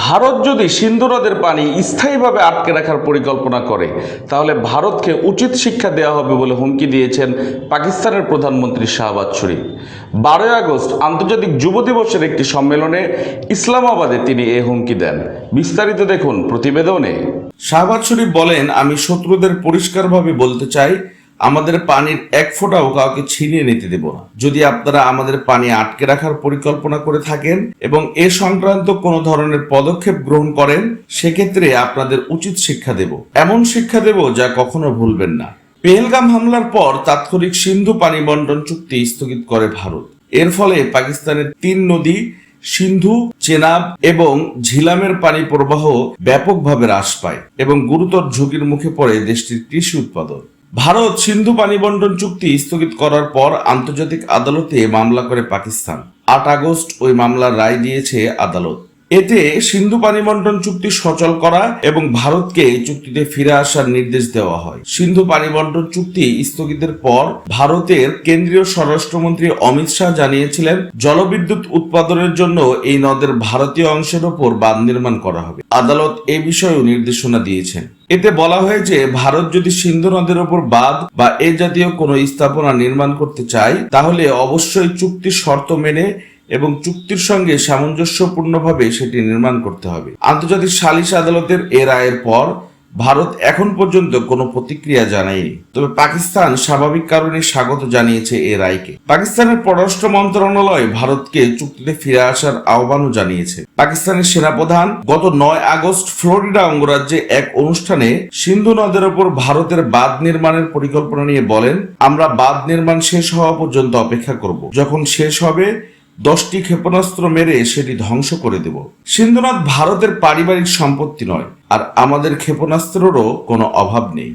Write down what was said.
ভারত যদি সিন্ধু নদের পানি স্থায়ীভাবে আটকে রাখার পরিকল্পনা করে, তাহলে ভারতকে উচিত শিক্ষা দেওয়া হবে বলে হুমকি দিয়েছেন পাকিস্তানের প্রধানমন্ত্রী শাহবাজ শরীফ। বারোই আগস্ট আন্তর্জাতিক যুব দিবসের একটি সম্মেলনে ইসলামাবাদে তিনি এ হুমকি দেন। বিস্তারিত দেখুন প্রতিবেদনে। শাহবাজ শরীফ বলেন, আমি শত্রুদের পরিষ্কারভাবে বলতে চাই আমাদের পানির এক ফোঁটাও কাউকে ছিনিয়ে নিতে দেব না। যদি আপনারা আমাদের পানি আটকে রাখার পরিকল্পনা করে থাকেন এবং এ সংক্রান্ত কোনো ধরনের পদক্ষেপ গ্রহণ করেন, সেক্ষেত্রে আপনাদের উচিত শিক্ষা দেব। এমন শিক্ষা দেব যা কখনো ভুলবেন না। পেহেলগাম হামলার পর তাৎক্ষণিক সিন্ধু পানি বন্টন চুক্তি স্থগিত করে ভারত। এর ফলে পাকিস্তানের তিন নদী, সিন্ধু, চেনাব এবং ঝিলামের পানি প্রবাহ ব্যাপকভাবে হ্রাস পায় এবং গুরুতর ঝুঁকির মুখে পড়ে দেশটির কৃষি উৎপাদন। ভারত সিন্ধু পানি বন্টন চুক্তি স্থগিত করার পর আন্তর্জাতিক আদালতে মামলা করে পাকিস্তান। আট আগস্ট ওই মামলার রায় দিয়েছে আদালত। এতে সিন্ধু পানি বন্টন চুক্তি সচল করা এবং ভারতকে চুক্তিতে ফিরে আসার নির্দেশ দেওয়া হয়। সিন্ধু পানি বন্টন চুক্তি স্থগিতের পর ভারতের কেন্দ্রীয় স্বরাষ্ট্রমন্ত্রী অমিত শাহ জানিয়েছিলেন, জলবিদ্যুৎ উৎপাদনের জন্য এই নদের ভারতীয় অংশের ওপর বাঁধ নির্মাণ করা হবে। আদালত এ বিষয়েও নির্দেশনা দিয়েছেন। এতে বলা হয়েছে ভারত যদি সিন্ধু নদের ওপর বাঁধ বা এ জাতীয় কোনো স্থাপনা নির্মাণ করতে চায়, তাহলে অবশ্যই চুক্তির শর্ত মেনে এবং চুক্তির সঙ্গে সামঞ্জস্যপূর্ণভাবে সেটি নির্মাণ করতে হবে। আন্তর্জাতিক সালিশ আদালতের এ রায়ের পর ভারত এখন পর্যন্ত কোনো প্রতিক্রিয়া জানায়নি। তবে পাকিস্তান স্বাভাবিক কারণে স্বাগত জানিয়েছে এ রায়কে। পাকিস্তানের পররাষ্ট্র মন্ত্রণালয় ভারতকে চুক্তিতে ফিরে আসার আহ্বানও জানিয়েছে। পাকিস্তানের সেনাপ্রধান গত নয় আগস্ট ফ্লোরিডা অঙ্গরাজ্যে এক অনুষ্ঠানে সিন্ধু নদের ওপর ভারতের বাঁধ নির্মাণের পরিকল্পনা নিয়ে বলেন, আমরা বাঁধ নির্মাণ শেষ হওয়া পর্যন্ত অপেক্ষা করব। যখন শেষ হবে দশটি ক্ষেপণাস্ত্র মেরে সেটি ধ্বংস করে দেব। সিন্ধুনাথ ভারতের পারিবারিক সম্পত্তি নয়, আর আমাদের ক্ষেপণাস্ত্রেরও কোনো অভাব নেই।